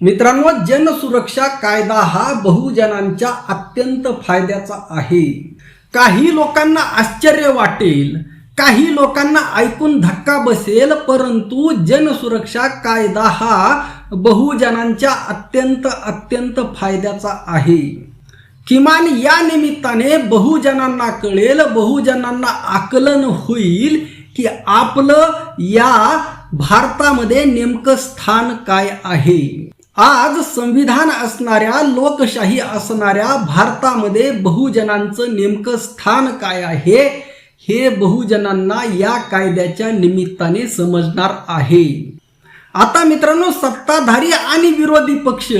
मित्रांनो जनसुरक्षा कायदा हा बहुजनांच्या अत्यंत फायद्याचा आहे. काही लोकांना आश्चर्य वाटेल काही लोकांना ऐकून धक्का बसेल परंतु जनसुरक्षा कायदा हा बहुजनांच्या अत्यंत अत्यंत फायद्याचा आहे. किमान या निमित्ताने बहुजनांना कळेल बहुजनांना आकलन होईल की आपलं या भारतामध्ये नेमकं स्थान काय आहे. आज संविधान असणाऱ्या लोकशाही असणाऱ्या भारतामध्ये बहुजनांचं नेमकं स्थान काय आहे? हे बहुजनांना या कायद्याच्या निमित्ताने समजणार आहे. आता मित्रांनो सत्ताधारी आणि विरोधी पक्ष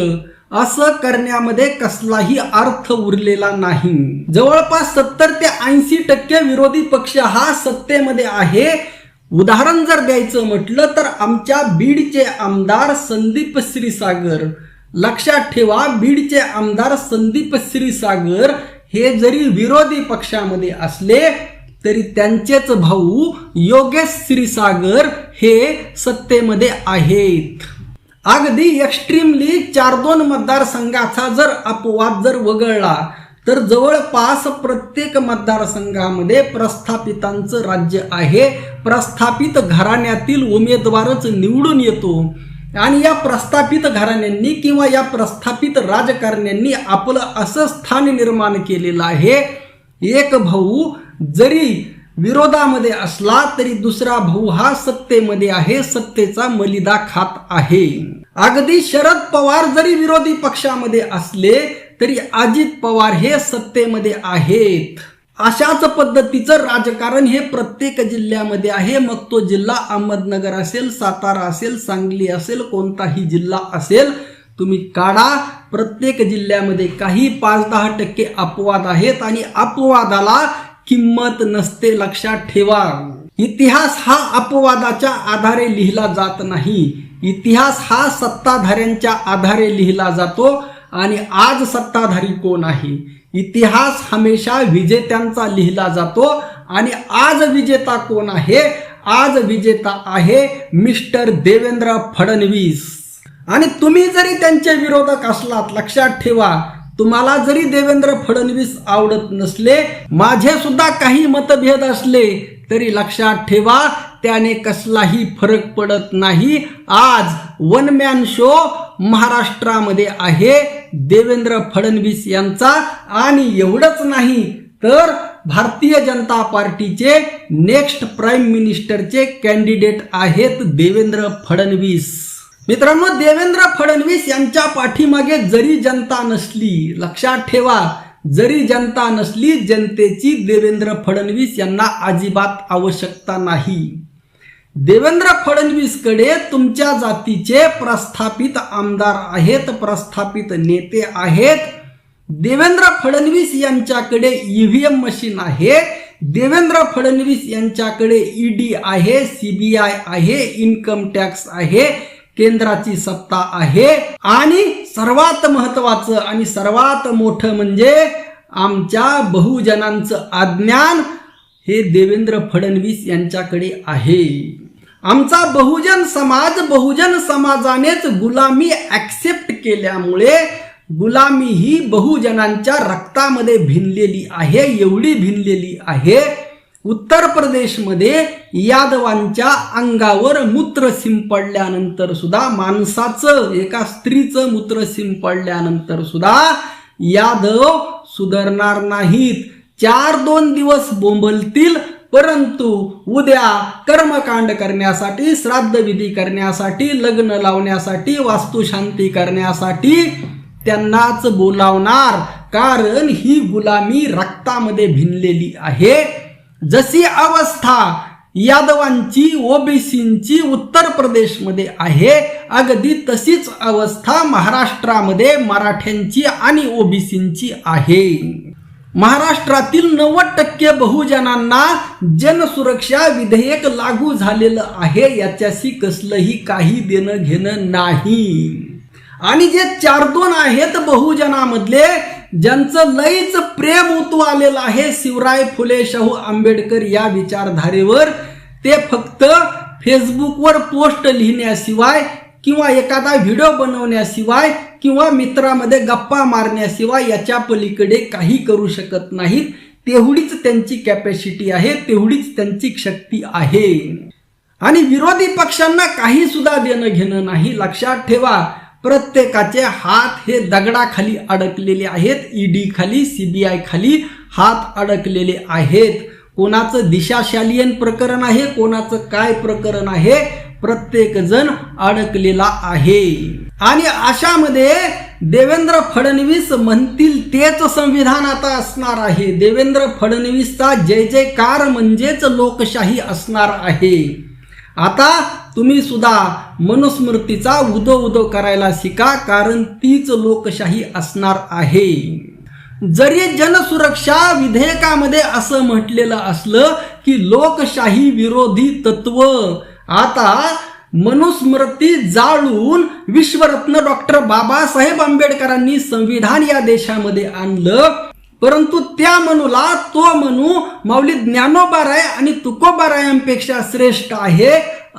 असं करण्यामध्ये कसलाही अर्थ उरलेला नाही. जवळपास सत्तर ते ऐंशी टक्के विरोधी पक्ष हा सत्तेमध्ये आहे. उदाहरण जर द्यायचं म्हटलं तर आमच्या बीडचे आमदार संदीप श्रीसागर लक्षात ठेवा बीडचे आमदार संदीप श्रीसागर हे जरी विरोधी पक्षामध्ये असले तरी त्यांचेच भाऊ योगेश श्रीसागर हे सत्तेमध्ये आहेत. अगदी एक्स्ट्रीमली चार दोन मतदारसंघाचा जर अपवाद जर वगळला तर जवळपास प्रत्येक मतदारसंघामध्ये प्रस्थापितांचं राज्य आहे. प्रस्थापित घराण्यातील उमेदवारच निवडून येतो. आणि या प्रस्थापित घराण्यांनी किंवा या प्रस्थापित राजकारण्यांनी आपलं असं स्थान निर्माण केलेलं आहे. एक भाऊ जरी विरोधामध्ये असला तरी दुसरा भाऊ हा सत्तेमध्ये आहे सत्तेचा मलिदा खात आहे. अगदी शरद पवार जरी विरोधी पक्षामध्ये असले तरी अजित पवार हे सत्तेमध्ये आहेत. अशाच पद्धतीचं राजकारण हे प्रत्येक जिल्ह्यामध्ये आहे. मग तो जिल्हा अहमदनगर असेल सातारा असेल सांगली असेल कोणताही जिल्हा असेल तुम्ही काढा. प्रत्येक जिल्ह्यामध्ये काही पाच दहा टक्के अपवाद आहेत आणि अपवादाला किंमत नसते लक्षात ठेवा. इतिहास हा अपवादाच्या आधारे लिहिला जात नाही. इतिहास हा सत्ताधाऱ्यांच्या आधारे लिहिला जातो आणि आज सत्ताधारी कोण आहे? इतिहास हमेशा विजेत्यांचा लिहिला जातो. आणि आज विजेता कोण आहे? आज विजेता आहे मिस्टर देवेंद्र फडणवीस. आणि तुम्ही जरी त्यांचे विरोधक असलात लक्षात ठेवा तुम्हाला जरी देवेंद्र फडणवीस आवडत नसले माझे सुद्धा काही मतभेद असले तरी लक्षात ठेवा त्याने कसलाही फरक पडत नाही. आज वन मॅन शो महाराष्ट्रामध्ये आहे देवेंद्र फडणवीस यांचा. आणि एवढंच नाही तर भारतीय जनता पार्टीचे नेक्स्ट प्राईम मिनिस्टरचे कॅन्डिडेट आहेत देवेंद्र फडणवीस. मित्रांनो देवेंद्र फडणवीस यांच्या पाठीमागे जरी जनता नसली लक्षात ठेवा जरी जनता नसली जनतेची देवेंद्र फडणवीस यांना अजिबात आवश्यकता नाही. देवेंद्र फडणवीसकडे तुमच्या जातीचे प्रस्थापित आमदार आहेत प्रस्थापित नेते आहेत. देवेंद्र फडणवीस यांच्याकडे ईव्हीएम मशीन आहे. देवेंद्र फडणवीस यांच्याकडे ईडी आहे सीबीआय आहे इन्कम टॅक्स आहे केंद्राची सत्ता आहे. आणि सर्वात महत्वाचं आणि सर्वात मोठं म्हणजे आमच्या बहुजनांचं अज्ञान हे देवेंद्र फडणवीस यांच्याकडे आहे. आमचा बहुजन समाज बहुजन समाजानेच गुलामी ॲक्सेप्ट केल्यामुळे गुलामी ही बहुजनांच्या रक्तामध्ये भिनलेली आहे एवढी भिनलेली आहे. उत्तर प्रदेशमध्ये यादवांच्या अंगावर मूत्र शिंपडल्यानंतर सुद्धा माणसाचं एका स्त्रीचं मूत्र शिंपडल्यानंतर सुद्धा यादव सुधारणार नाहीत. चार दोन दिवस बोंबलतील परंतु उद्या कर्मकांड करण्यासाठी श्राद्ध विधी करण्यासाठी लग्न लावण्यासाठी वास्तुशांती करण्यासाठी त्यांनाच बोलावणार. कारण ही गुलामी रक्तामध्ये भिनलेली आहे. जशी अवस्था यादवांची ओबीसींची उत्तर प्रदेशमध्ये आहे अगदी तशीच अवस्था महाराष्ट्रामध्ये मराठ्यांची आणि ओबीसींची आहे. महाराष्ट्रातील नव्वद टक्के बहुजनांना जनसुरक्षा विधेयक लागू झालेलं आहे याच्याशी कसलंही काही देणं घेणं नाही. आणि जे चार दोन आहेत बहुजनामधले ज्यांचं लईच प्रेम उतू आलेलं आहे शिवराय फुले शाहू आंबेडकर या विचारधारेवर ते फक्त फेसबुकवर पोस्ट लिहिण्याशिवाय किंवा एखादा व्हिडिओ बनवण्याशिवाय किंवा मित्रामध्ये गप्पा मारण्याशिवाय याच्या पलीकडे काही करू शकत नाहीत. तेवढीच त्यांची कॅपॅसिटी आहे तेवढीच त्यांची शक्ती आहे. आणि विरोधी पक्षांना काही सुद्धा देणं घेणं नाही. लक्षात ठेवा प्रत्येकाचे हात हे दगडाखाली अडकलेले आहेत. ईडी खाली सीबीआय खाली हात अडकलेले आहेत. कोणाचं दिशाशालियन प्रकरण आहे कोणाचं काय प्रकरण आहे प्रत्येक जण अडकलेला आहे. आणि अशामध्ये देवेंद्र फडणवीस म्हणतील तेच संविधान आता असणार आहे. देवेंद्र फडणवीसचा जय जयकार म्हणजेच लोकशाही असणार आहे. आता तुम्ही सुद्धा मनुस्मृतीचा उदो उदो करायला शिका कारण तीच लोकशाही असणार आहे. जरी जनसुरक्षा विधेयकामध्ये असं म्हटलेलं असलं की लोकशाही विरोधी तत्व आता मनुस्मृती जाळून विश्वरत्न डॉक्टर बाबासाहेब आंबेडकरांनी संविधान या देशामध्ये आणलं. परंतु त्या मनूला तो मनू माऊली ज्ञानोबाराय आणि तुकोबारायांपेक्षा श्रेष्ठ आहे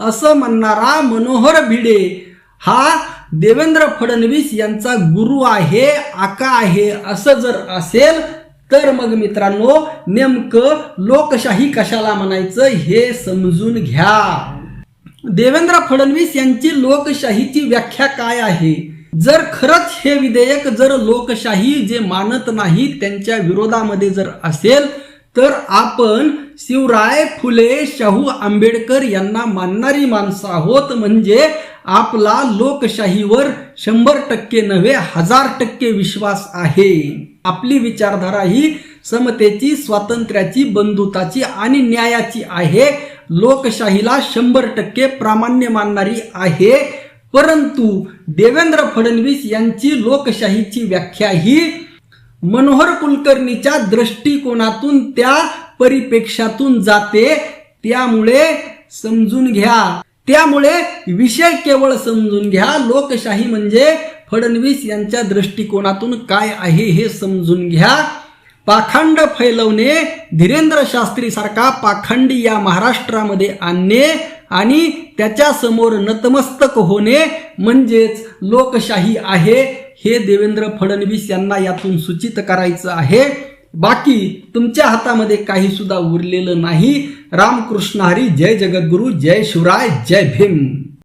असं म्हणणारा मनोहर भिडे. हा देवेंद्र फडणवीस यांचा गुरु आहे आका आहे असं जर असेल तर मग मित्रांनो नेमकं लोकशाही कशाला म्हणायचं हे समजून घ्या. देवेंद्र फडणवीस यांची लोकशाहीची व्याख्या काय आहे? जर खरंच हे विधेयक जर लोकशाही जे मानत नाही त्यांच्या विरोधामध्ये जर असेल तर आपण शिवराय फुले शाहू आंबेडकर यांना मानणारी माणसं आहोत. म्हणजे आपला लोकशाहीवर शंभर टक्के नव्हे हजार टक्के विश्वास आहे. आपली विचारधारा ही समतेची स्वातंत्र्याची बंधुताची आणि न्यायाची आहे. लोकशाहीला शंभर टक्के प्रामाण्य मानणारी आहे. परंतु देवेंद्र फडणवीस यांची लोकशाहीची व्याख्या ही मनोहर कुलकर्णीच्या दृष्टिकोनातून त्या परिपेक्षातून जाते. त्यामुळे समजून घ्या. त्यामुळे विषय केवळ समजून घ्या. लोकशाही म्हणजे फडणवीस यांच्या दृष्टिकोनातून काय आहे हे समजून घ्या. पाखंड फैलवणे धीरेंद्र शास्त्री सारखा पाखंडी या महाराष्ट्रामध्ये आणणे आणि त्याच्यासमोर नतमस्तक होणे म्हणजेच लोकशाही आहे हे देवेंद्र फडणवीस यांना यातून सूचित करायचं आहे. बाकी तुमच्या हातामध्ये काही सुद्धा उरलेलं नाही. रामकृष्ण हरी जय जगद्गुरु जय शिवराय जय भीम.